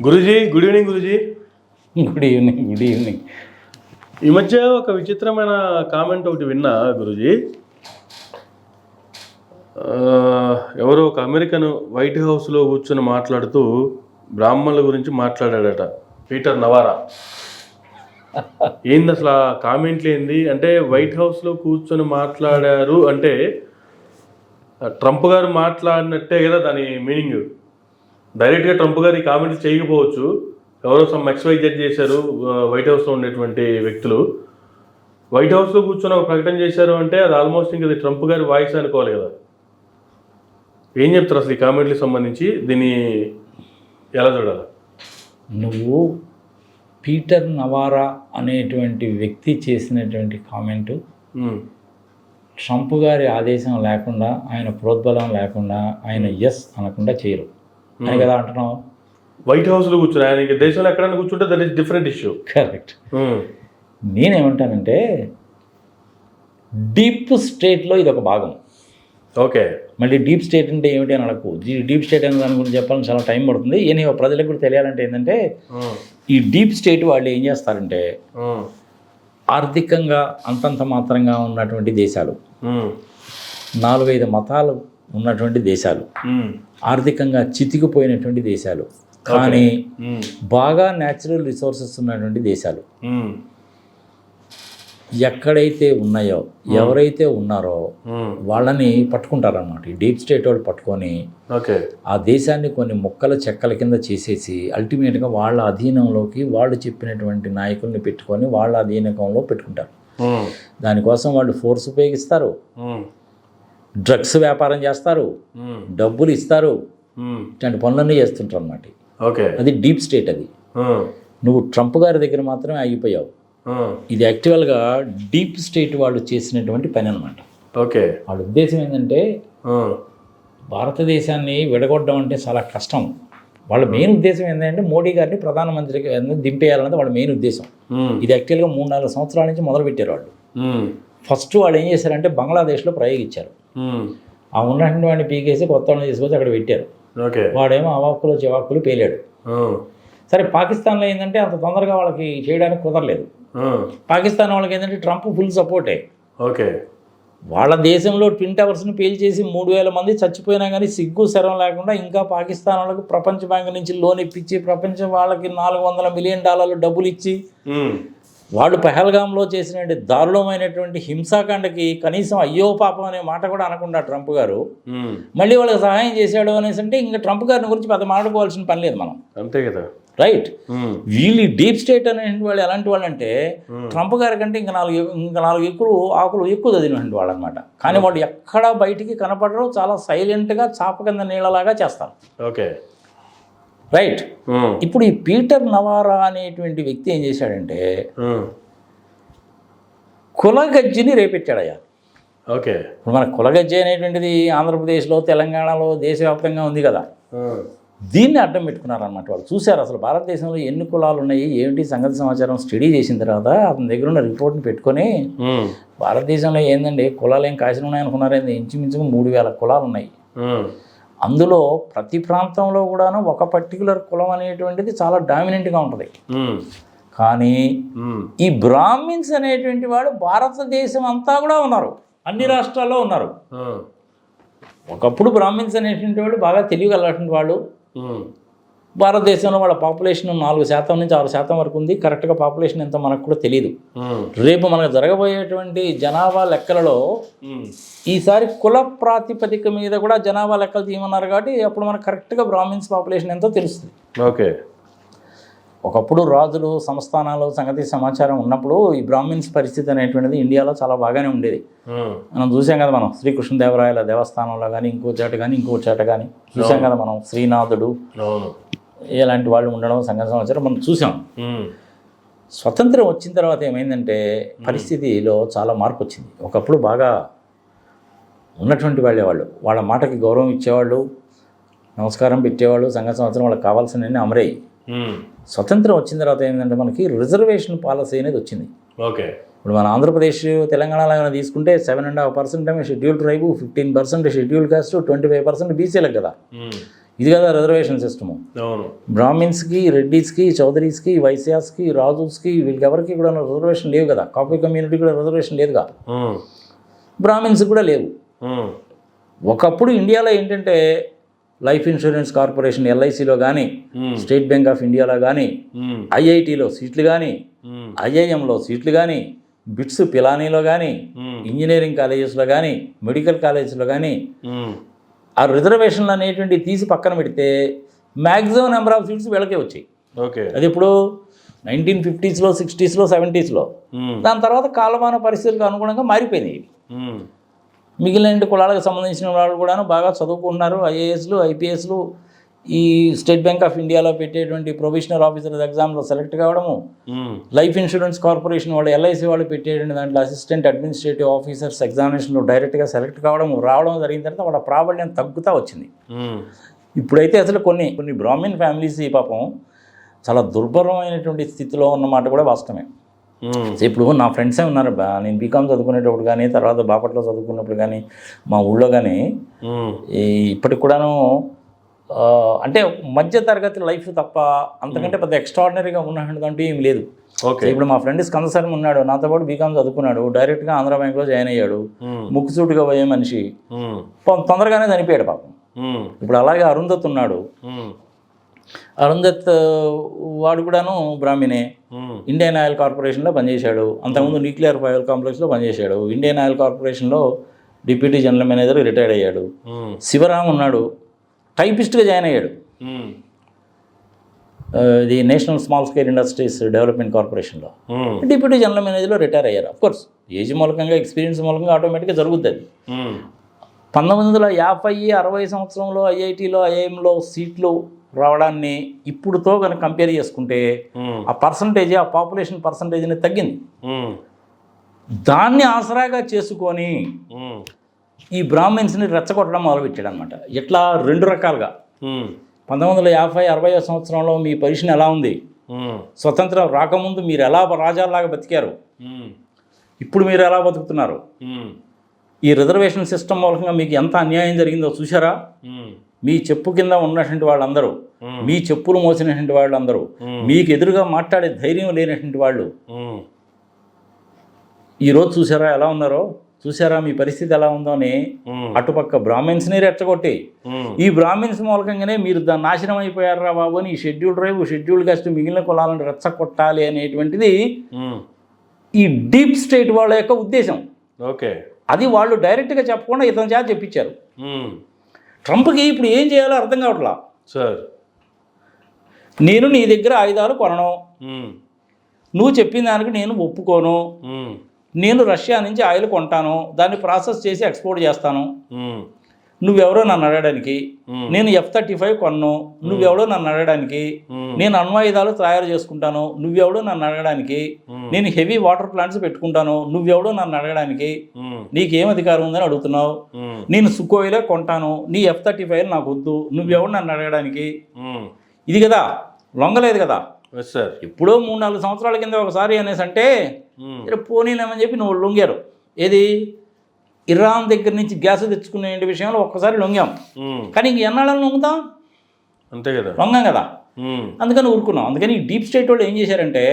Guruji good evening Guruji. Good evening good evening. ఈ మధ్య ఒక విచిత్రమైన కామెంట్ ఒకటి విన్నా గురూజీ. ఎవరో ఒక అమెరికన్ వైట్ హౌస్లో కూర్చొని మాట్లాడుతూ బ్రాహ్మణుల గురించి మాట్లాడాడట పీటర్ నవారా. ఏంది అసలు ఆ కామెంట్లు ఏంది? అంటే వైట్ హౌస్లో కూర్చొని మాట్లాడారు అంటే ట్రంప్ గారు మాట్లాడినట్టే కదా దాని మీనింగ్. డైరెక్ట్గా ట్రంప్ గారు ఈ కామెంట్లు చేయకపోవచ్చు. ఎవరో సమ్ ఎక్స్వైజెడ్ చేశారు వైట్ హౌస్లో ఉండేటువంటి వ్యక్తులు. వైట్ హౌస్లో కూర్చొని ఒక ప్రకటన చేశారు అంటే అది ఆల్మోస్ట్ ఇంకా ట్రంప్ గారి వాయిస్ అనుకోవాలి కదా. ఏం చెప్తారు అసలు ఈ కామెంట్లకు సంబంధించి? దీన్ని ఎలా చూడాలి? నువ్వు పీటర్ నవారా అనేటువంటి వ్యక్తి చేసినటువంటి కామెంటు ట్రంప్ గారి ఆదేశం లేకుండా ఆయన ప్రోద్బలం లేకుండా ఆయన ఎస్ అనకుండా చేయరు. అని కదా అంటున్నావు? వైట్ హౌస్లో కూర్చొని ఆయన దేశంలో ఎక్కడైనా కూర్చుంటే that is different issue correct నేనేమంటానంటే డీప్ స్టేట్లో ఇది ఒక భాగం. ఓకే మళ్ళీ డీప్ స్టేట్ అంటే ఏమిటి అని అడగకు. డీప్ స్టేట్ అనే దాని గురించి చెప్పాలని చాలా టైం పడుతుంది. ఏని ప్రజలకు కూడా తెలియాలంటే ఏంటంటే ఈ డీప్ స్టేట్ వాళ్ళు ఏం చేస్తారంటే ఆర్థికంగా అంతంత మాత్రంగా ఉన్నటువంటి దేశాలు నాలుగైదు మతాలు ఉన్నటువంటి దేశాలు. ఆర్థికంగా చితికిపోయినటువంటి దేశాలు. కానీ బాగా న్యాచురల్ రిసోర్సెస్ ఉన్నటువంటి దేశాలు. ఎక్కడైతే ఉన్నాయో ఎవరైతే ఉన్నారో వాళ్ళని పట్టుకుంటారన్నమాట. ఈ డీప్ స్టేట్ వాళ్ళు పట్టుకొని ఆ దేశాన్ని కొన్ని ముక్కల చెక్కల కింద చేసేసి అల్టిమేట్గా వాళ్ళ అధీనంలోకి వాళ్ళు చెప్పినటువంటి నాయకుల్ని పెట్టుకొని వాళ్ళ అధీనకంలో పెట్టుకుంటారు. దానికోసం వాళ్ళు ఫోర్స్ ఉపయోగిస్తారు. డ్రగ్స్ వ్యాపారం చేస్తారు డబ్బులు ఇస్తారు ఇట్లాంటి పనులన్నీ చేస్తుంటారు అన్నమాట ఓకే. అది డీప్ స్టేట్ అది. నువ్వు ట్రంప్ గారి దగ్గర మాత్రమే ఆగిపోయావు. ఇది యాక్చువల్గా డీప్ స్టేట్ వాళ్ళు చేసినటువంటి పని అనమాట ఓకే. వాళ్ళ ఉద్దేశం ఏంటంటే భారతదేశాన్ని విడగొట్టడం అంటే చాలా కష్టం. వాళ్ళ మెయిన్ ఉద్దేశం ఏంటంటే మోడీ గారిని ప్రధానమంత్రికి దింపేయాలన్నది వాళ్ళ మెయిన్ ఉద్దేశం. ఇది యాక్చువల్గా మూడు నాలుగు సంవత్సరాల నుంచి మొదలుపెట్టారు వాళ్ళు. ఫస్ట్ వాళ్ళు ఏం చేశారంటే బంగ్లాదేశ్లో ప్రయోగించారు. ఆ ఉన్నటువంటి వాడిని పీకేసి కొత్త వాళ్ళని తీసుకొచ్చి అక్కడ పెట్టారు. వాడేమో అవాక్కులు చెవాక్కులు పేలాడు. సరే పాకిస్తాన్లో ఏంటంటే అంత తొందరగా వాళ్ళకి చేయడానికి కుదరలేదు. పాకిస్తాన్ వాళ్ళకి ఏంటంటే ట్రంప్ ఫుల్ సపోర్టే. ఓకే వాళ్ళ దేశంలో ట్విన్ టవర్స్ని పేల్చేసి మూడు వేల మంది చచ్చిపోయినా కానీ సిగ్గు శరం లేకుండా ఇంకా పాకిస్తాన్ వాళ్ళకి ప్రపంచ బ్యాంక్ నుంచి లోన్ ఇప్పించి ప్రపంచం వాళ్ళకి నాలుగు వందల మిలియన్ డాలర్లు డబ్బులు ఇచ్చి వాళ్ళు పహల్గాంలో చేసినటువంటి దారుణమైనటువంటి హింసాకాండకి కనీసం అయ్యో పాపం అనే మాట కూడా అనకుండా ట్రంప్ గారు. మళ్ళీ వాళ్ళకి సహాయం చేశాడు అనేసి అంటే ఇంకా ట్రంప్ గారిని గురించి పెద్ద మాట్లాడుకోవాల్సిన పని లేదు మనం. అంతే కదా. రైట్. వీళ్ళు డీప్ స్టేట్ అనే వాళ్ళు ఎలాంటి వాళ్ళు అంటే ట్రంప్ గారి కంటే ఇంకా నాలుగు ఇంకా నాలుగు ఎక్కువ ఆకులు ఎక్కువ చదివినటువంటి వాళ్ళు అనమాట కానీ వాళ్ళు ఎక్కడా బయటికి కనపడరు చాలా సైలెంట్గా చాప కింద నీళ్ళలాగా చేస్తారు. ఓకే. రైట్ ఇప్పుడు ఈ పీటర్ నవారా అనేటువంటి వ్యక్తి ఏం చేశాడంటే కులగజ్జిని రేపెట్టాడయ్యా. ఓకే. ఇప్పుడు మన కులగజ్జి అనేటువంటిది ఆంధ్రప్రదేశ్లో తెలంగాణలో దేశవ్యాప్తంగా ఉంది కదా. దీన్ని అడ్డం పెట్టుకున్నారన్నమాట వాళ్ళు. చూశారు అసలు భారతదేశంలో ఎన్ని కులాలు ఉన్నాయి ఏంటి సంగతి సమాచారం స్టడీ చేసిన తర్వాత అతని దగ్గర ఉన్న రిపోర్ట్ని పెట్టుకొని భారతదేశంలో ఏందండి కులాలు ఏం కాసిన ఉన్నాయి అనుకున్నారేంది ఇంచుమించుగా మూడు వేల కులాలు ఉన్నాయి అందులో ప్రతి ప్రాంతంలో కూడాను ఒక పర్టికులర్ కులం అనేటువంటిది చాలా డామినెంట్గా ఉంటుంది. కానీ ఈ బ్రాహ్మిన్స్ అనేటువంటి వాడు భారతదేశం అంతా కూడా ఉన్నారు. అన్ని రాష్ట్రాల్లో ఉన్నారు. ఒకప్పుడు బ్రాహ్మిన్స్ అనేటువంటి వాళ్ళు బాగా తెలియగలటువంటి వాళ్ళు. భారతదేశంలో వాళ్ళ పాపులేషన్ నాలుగు శాతం నుంచి ఆరు శాతం వరకు ఉంది. కరెక్ట్గా పాపులేషన్ ఎంతో మనకు కూడా తెలియదు రేపు మనకు జరగబోయేటువంటి జనాభా లెక్కలలో ఈసారి కుల ప్రాతిపదిక మీద కూడా జనాభా లెక్కలు తీయమన్నారు కాబట్టి అప్పుడు మనకు కరెక్ట్గా బ్రాహ్మిన్స్ పాపులేషన్ ఎంతో తెలుస్తుంది. ఓకే. ఒకప్పుడు రాజులు సంస్థానాలు సంగతి సమాచారం ఉన్నప్పుడు ఈ బ్రాహ్మిన్స్ పరిస్థితి అనేటువంటిది ఇండియాలో చాలా బాగానే ఉండేది. మనం చూసాం కదా మనం శ్రీకృష్ణదేవరాయల దేవస్థానంలో కానీ ఇంకో చోట కానీ ఇంకో చోట కానీ చూసాం కదా మనం శ్రీనాథుడు. ఇలాంటి వాళ్ళు ఉండడం సంగతి సమాచారం మనం చూసాం. స్వతంత్రం వచ్చిన తర్వాత ఏమైందంటే పరిస్థితిలో చాలా మార్పు వచ్చింది. ఒకప్పుడు బాగా ఉన్నటువంటి వాళ్ళే వాళ్ళు. వాళ్ళ మాటకి గౌరవం ఇచ్చేవాళ్ళు నమస్కారం పెట్టేవాళ్ళు సంఘ సంవత్సరం వాళ్ళకి కావాల్సినవన్నీ అమరయ్యి స్వతంత్రం వచ్చిన తర్వాత ఏంటంటే మనకి రిజర్వేషన్ పాలసీ అనేది వచ్చింది. ఓకే. ఇప్పుడు మన ఆంధ్రప్రదేశ్ తెలంగాణలో ఏమైనా తీసుకుంటే seven and half percent schedule tribe fifteen percent schedule caste twenty five percent బీసీలకు కదా. ఇది కదా రిజర్వేషన్ సిస్టము బ్రాహ్మిన్స్కి రెడ్డిస్కి చౌదరీస్కి వైశ్యాస్కి రాజుస్కి వీళ్ళకి ఎవరికి కూడా రిజర్వేషన్ లేవు కదా. కాపీ కమ్యూనిటీ కూడా రిజర్వేషన్ లేదుగా బ్రాహ్మిన్స్ కూడా లేవు. ఒకప్పుడు ఇండియాలో ఏంటంటే లైఫ్ ఇన్సూరెన్స్ కార్పొరేషన్ ఎల్ఐసిలో కానీ స్టేట్ బ్యాంక్ ఆఫ్ ఇండియాలో కానీ ఐఐటిలో సీట్లు కానీ ఐఐఎంలో సీట్లు కానీ బిట్స్ పిలానీలో కానీ ఇంజనీరింగ్ కాలేజెస్లో కానీ మెడికల్ కాలేజెస్లో కానీ ఆ రిజర్వేషన్లు అనేటువంటివి తీసి పక్కన పెడితే మ్యాక్సిమం నెంబర్ ఆఫ్ సీట్స్ వీళ్ళకే వచ్చాయి. ఓకే. అది ఇప్పుడు నైన్టీన్ ఫిఫ్టీస్లో సిక్స్టీస్లో సెవెంటీస్లో దాని తర్వాత కాలమాన పరిస్థితులకు అనుగుణంగా మారిపోయినాయి. ఉమ్, మిగిలిన కులాలకు సంబంధించిన వాళ్ళు కూడాను బాగా చదువుకుంటున్నారు ఐఏఎస్లు ఐపీఎస్లు ఈ స్టేట్ బ్యాంక్ ఆఫ్ ఇండియాలో పెట్టేటువంటి ప్రొఫెషనల్ ఆఫీసర్స్ ఎగ్జామ్లో సెలెక్ట్ కావడము లైఫ్ ఇన్సూరెన్స్ కార్పొరేషన్ వాళ్ళు ఎల్ఐసి వాళ్ళు పెట్టేటువంటి దాంట్లో అసిస్టెంట్ అడ్మినిస్ట్రేటివ్ ఆఫీసర్స్ ఎగ్జామినేషన్లో డైరెక్ట్గా సెలెక్ట్ కావడం రావడం జరిగిన తర్వాత వాళ్ళ ప్రాబల్యం తగ్గుతూ వచ్చింది. ఇప్పుడైతే అసలు కొన్ని కొన్ని బ్రాహ్మిన్ ఫ్యామిలీస్ ఈ పాపం చాలా దుర్భరమైనటువంటి స్థితిలో ఉన్నమాట కూడా వాస్తవమే. ఇప్పుడు నా ఫ్రెండ్సే ఉన్నారు బా నేను బీకామ్ చదువుకునేటప్పుడు కానీ తర్వాత బాపట్లో చదువుకున్నప్పుడు కానీ మా ఊళ్ళో కానీ ఇప్పటికి కూడాను అంటే మధ్య తరగతి లైఫ్ తప్ప అంతకంటే పెద్ద ఎక్స్ట్రాడినరీగా ఉన్నటువంటిదంటూ ఏం లేదు. ఓకే. ఇప్పుడు మా ఫ్రెండ్ స్కందసరం ఉన్నాడు నాతో పాటు బీకామ్ చదువుకున్నాడు డైరెక్ట్గా ఆంధ్ర బ్యాంక్లో జాయిన్ అయ్యాడు. ముక్కుసూటిగా పోయే మనిషి. తొందరగానే చనిపోయాడు పాపం. ఇప్పుడు అలాగే అరుంధత్ ఉన్నాడు. అరుంధత్ వాడు కూడాను బ్రాహ్మినే ఇండియన్ ఆయిల్ కార్పొరేషన్లో పనిచేశాడు. అంతకుముందు న్యూక్లియర్ ఆయిల్ కాంప్లెక్స్లో పనిచేశాడు. ఇండియన్ ఆయిల్ కార్పొరేషన్లో డిప్యూటీ జనరల్ మేనేజర్ రిటైర్డ్ అయ్యాడు. ఉమ్, శివరాం ఉన్నాడు. టైపిస్ట్గా జాయిన్ అయ్యాడు. ఇది national small scale industries development కార్పొరేషన్లో. డిప్యూటీ జనరల్ మేనేజర్లో రిటైర్ అయ్యారు. కోర్స్ ఏజ్ మూలకంగా ఎక్స్పీరియన్స్ మూలకంగా ఆటోమేటిక్గా జరుగుతుంది అది. పంతొమ్మిది వందల యాభై అరవై సంవత్సరంలో ఐఐటిలో ఐఐఎంలో సీట్లు రావడాన్ని ఇప్పుడుతో కనుక కంపేర్ చేసుకుంటే ఆ పర్సంటేజ్ ఆ పాపులేషన్ పర్సంటేజ్ అనేది తగ్గింది. దాన్ని ఆసరాగా చేసుకొని ఈ బ్రాహ్మిన్స్ని రెచ్చగొట్టడం మొదలుపెట్టాడు అనమాట ఇట్లా రెండు రకాలుగా. పంతొమ్మిది వందల యాభై అరవై సంవత్సరంలో మీ పొజిషన్ ఎలా ఉంది? స్వతంత్రం రాకముందు మీరు ఎలా రాజాల్లాగా బతికారు? ఇప్పుడు మీరు ఎలా బతుకుతున్నారు? ఈ రిజర్వేషన్ సిస్టమ్ మూలకంగా మీకు ఎంత అన్యాయం జరిగిందో చూసారా మీ చెప్పు కింద ఉన్నటువంటి వాళ్ళందరూ మీ చెప్పులు మోసినటువంటి వాళ్ళందరూ మీకు ఎదురుగా మాట్లాడే ధైర్యం లేనటువంటి వాళ్ళు ఈరోజు చూసారా ఎలా ఉన్నారో? చూసారా మీ పరిస్థితి ఎలా ఉందో అని అటుపక్క బ్రాహ్మిన్స్ని రెచ్చగొట్టి ఈ బ్రాహ్మిన్స్ మూలకంగానే మీరు దాన్ని నాశనం అయిపోయారా బాబు అని ఈ షెడ్యూల్ డ్రైవ్ షెడ్యూల్ కాస్ట్ మిగిలిన కులాలను రెచ్చగొట్టాలి అనేటువంటిది ఈ డీప్ స్టేట్ వాళ్ళ యొక్క ఉద్దేశం. ఓకే. అది వాళ్ళు డైరెక్ట్గా చెప్పకుండా ఇతని చేత చెప్పించారు ట్రంప్కి ఇప్పుడు ఏం చేయాలో అర్థం కావట్లా? సార్. నేను నీ దగ్గర ఆయుధాలు కొనను. నువ్వు చెప్పిన దానికి నేను ఒప్పుకోను. నేను రష్యా నుంచి ఆయిల్ కొంటాను దాన్ని ప్రాసెస్ చేసి ఎక్స్పోర్ట్ చేస్తాను. నువ్వెవరో నన్ను అడగడానికి నేను ఎఫ్ థర్టీ ఫైవ్ కొన్ను నువ్వెవడో నన్ను అడగడానికి నేను అణ్వాయుధాలు తయారు చేసుకుంటాను నువ్వెవడో నన్ను అడగడానికి నేను హెవీ వాటర్ ప్లాంట్స్ పెట్టుకుంటాను నువ్వెవడో నన్ను అడగడానికి నీకేం అధికారం ఉందని అడుగుతున్నావు. నేను సుకోయిలే కొంటాను నీ ఎఫ్ థర్టీ ఫైవ్ నాకు వద్దు నువ్వెవడు నన్ను అడగడానికి. ఇది కదా లొంగలేదు కదా. ఎప్పుడో మూడు నాలుగు సంవత్సరాల కింద ఒకసారి అనేసి అంటే "ఇరే పోనీలేమని చెప్పి నువ్వు లొంగారు. ఏది? ఇరాన్ దగ్గర నుంచి గ్యాస్ తెచ్చుకునే విషయంలో ఒక్కసారి లొంగాం. ఉమ్, కానీ ఇంక ఎన్నాళ్ళని లొంగుతాం? అంతే కదా. లొంగాం కదా. ఉమ్, అందుకని ఊరుకున్నాం. అందుకని డీప్ స్టేట్ వాళ్ళు ఏం చేశారంటే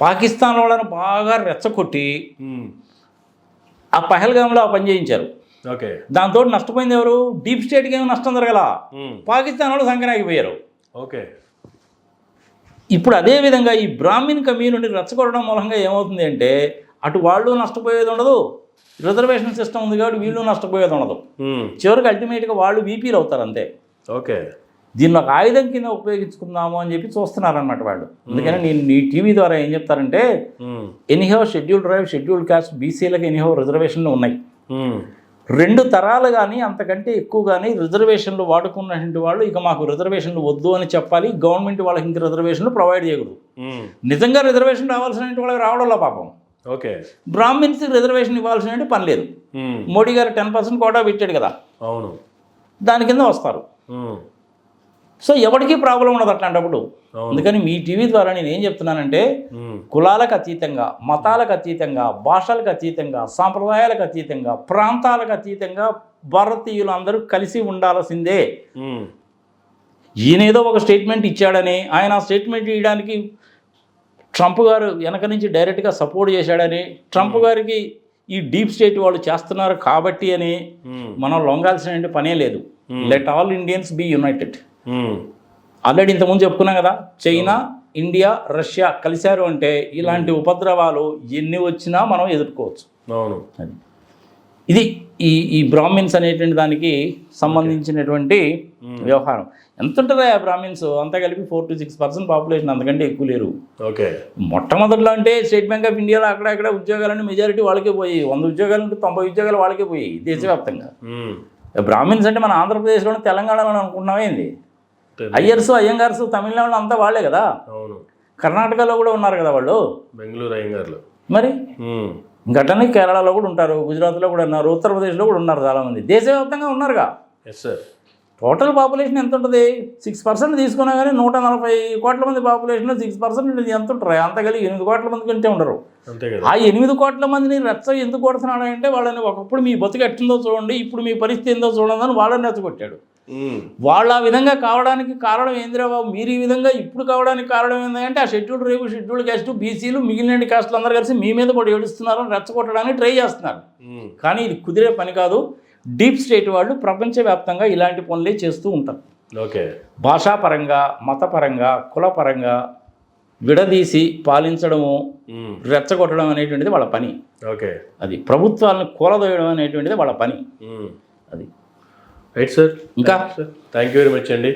పాకిస్తాన్ వాళ్ళని బాగా రెచ్చగొట్టి ఆ పహల్గామ్లో ఆ పని చేయించారు. ఓకే. దాంతో నష్టపోయింది ఎవరు? డీప్ స్టేట్కి ఏమి నష్టం జరగల. పాకిస్తాన్ వాళ్ళు సంకనాగిపోయారు ఓకే. ఇప్పుడు అదే విధంగా ఈ బ్రాహ్మిన్ కమ్యూనిటీ రెచ్చగొట్టడం మూలంగా ఏమవుతుంది అంటే అటు వాళ్ళు నష్టపోయేది ఉండదు. రిజర్వేషన్ సిస్టమ్ ఉంది కాబట్టి వీళ్ళు నష్టపోయేది ఉండదు. చివరికి అల్టిమేట్గా వాళ్ళు వీపీలు అవుతారు అంతే. ఓకే. దీన్ని ఒక ఆయుధం కింద ఉపయోగించుకుందాము అని చెప్పి చూస్తున్నారన్నమాట వాళ్ళు. అందుకని నేను నీ టీవీ ద్వారా ఏం చెప్తారంటే anyhow schedule tribe schedule caste బీసీలకు ఎనీహో రిజర్వేషన్లు ఉన్నాయి. రెండు తరాలు కానీ అంతకంటే ఎక్కువ కానీ రిజర్వేషన్లు వాడుకున్నటువంటి వాళ్ళు ఇక మాకు రిజర్వేషన్లు వద్దు అని చెప్పాలి. గవర్నమెంట్ వాళ్ళకి ఇంక రిజర్వేషన్లు ప్రొవైడ్ చేయకూడదు. నిజంగా రిజర్వేషన్ రావాల్సిన వాళ్ళకి రావడంలో పాపం. ఓకే. బ్రాహ్మిన్స్ రిజర్వేషన్ ఇవ్వాల్సిన పని లేదు. మోడీ గారు టెన్ పర్సెంట్ కోటా పెట్టాడు కదా. అవును. దాని కింద వస్తారు. సో ఎవరికీ ప్రాబ్లం ఉండదు అట్లాంటప్పుడు. అందుకని మీ టీవీ ద్వారా నేను ఏం చెప్తున్నానంటే కులాలకు అతీతంగా మతాలకు అతీతంగా భాషలకు అతీతంగా సాంప్రదాయాలకు అతీతంగా ప్రాంతాలకు అతీతంగా భారతీయులు అందరూ కలిసి ఉండాల్సిందే. ఈయనేదో ఒక స్టేట్మెంట్ ఇచ్చాడని ఆయన ఆ స్టేట్మెంట్ ఇవ్వడానికి ట్రంప్ గారు వెనక నుంచి డైరెక్ట్గా సపోర్ట్ చేశాడని ట్రంప్ గారికి ఈ డీప్ స్టేట్ వాళ్ళు చేస్తున్నారు కాబట్టి అని మనం లొంగాల్సిన పనే లేదు. Let all Indians be united already ఇంతకుముందు చెప్పుకున్నాం కదా చైనా ఇండియా రష్యా కలిశారు అంటే ఇలాంటి ఉపద్రవాలు ఎన్ని వచ్చినా మనం ఎదుర్కోవచ్చు. అవును. ఇది ఈ ఈ బ్రాహ్మిన్స్ అనేటువంటి దానికి సంబంధించినటువంటి వ్యవహారం. ఎంత ఉంటారా ఆ బ్రాహ్మిన్స్? అంతా కలిపి four to six percent population అంతకంటే ఎక్కువ లేరు. ఓకే. మొట్టమొదట్లో అంటే స్టేట్ బ్యాంక్ ఆఫ్ ఇండియాలో అక్కడ అక్కడ ఉద్యోగాలన్నీ మెజారిటీ వాళ్ళకే పోయి వంద ఉద్యోగాలు ఉంటే తొంభై ఉద్యోగాలు వాళ్ళకే పోయి దేశవ్యాప్తంగా. బ్రాహ్మిన్స్ అంటే మన ఆంధ్రప్రదేశ్లోనే తెలంగాణలో అనుకుంటున్నామేంది అయ్యర్స్ అయ్యంగార్స్ తమిళనాడులో అంతా వాళ్ళే కదా? అవును. కర్ణాటకలో కూడా ఉన్నారు కదా వాళ్ళు? బెంగళూరు అయ్యంగార్లు. మరి? ఇంకటనే కేరళలో కూడా ఉంటారు గుజరాత్లో కూడా ఉన్నారు ఉత్తరప్రదేశ్లో కూడా ఉన్నారు చాలామంది. దేశవ్యాప్తంగా ఉన్నారుగా? ఎస్ సార్ టోటల్ పాపులేషన్ ఎంత ఉంటుంది సిక్స్ పర్సెంట్ తీసుకున్నా కానీ నూట నలభై కోట్ల మంది పాపులేషన్ సిక్స్ పర్సెంట్ ఎంత ఉంటారు అంత కలిగి ఎనిమిది కోట్ల మంది కంటే ఉండరు. ఆ ఎనిమిది కోట్ల మందిని రెచ్చ ఎందుకు కొడుతున్నాడు అంటే వాళ్ళని ఒకప్పుడు మీ బతుకు ఎట్టిందో చూడండి ఇప్పుడు మీ పరిస్థితి ఏందో చూడండి అని వాళ్ళని రెచ్చగొట్టాడు వాళ్ళు ఆ విధంగా కావడానికి కారణం ఏందిరా బాబు? మీరు ఈ విధంగా ఇప్పుడు కావడానికి కారణం ఏంటంటే ఆ షెడ్యూల్ రేపు షెడ్యూల్ క్యాస్ట్ బీసీలు మిగిలిన క్యాస్టులు అందరూ కలిసి మీ మీద కూడా ఏడుస్తున్నారు అని రెచ్చగొట్టడానికి ట్రై చేస్తున్నారు. కానీ ఇది కుదిరే పని కాదు. డీప్ స్టేట్ వాళ్ళు ప్రపంచవ్యాప్తంగా ఇలాంటి పనులే చేస్తూ ఉంటారు. ఓకే. భాషాపరంగా మతపరంగా కులపరంగా విడదీసి పాలించడము రెచ్చగొట్టడం అనేటువంటిది వాళ్ళ పని. ఓకే. అది ప్రభుత్వాలను కూలదోయడం అనేటువంటిది వాళ్ళ పని. అది. రైట్ సార్ ఇంకా? థ్యాంక్ యూ వెరీ మచ్ అండి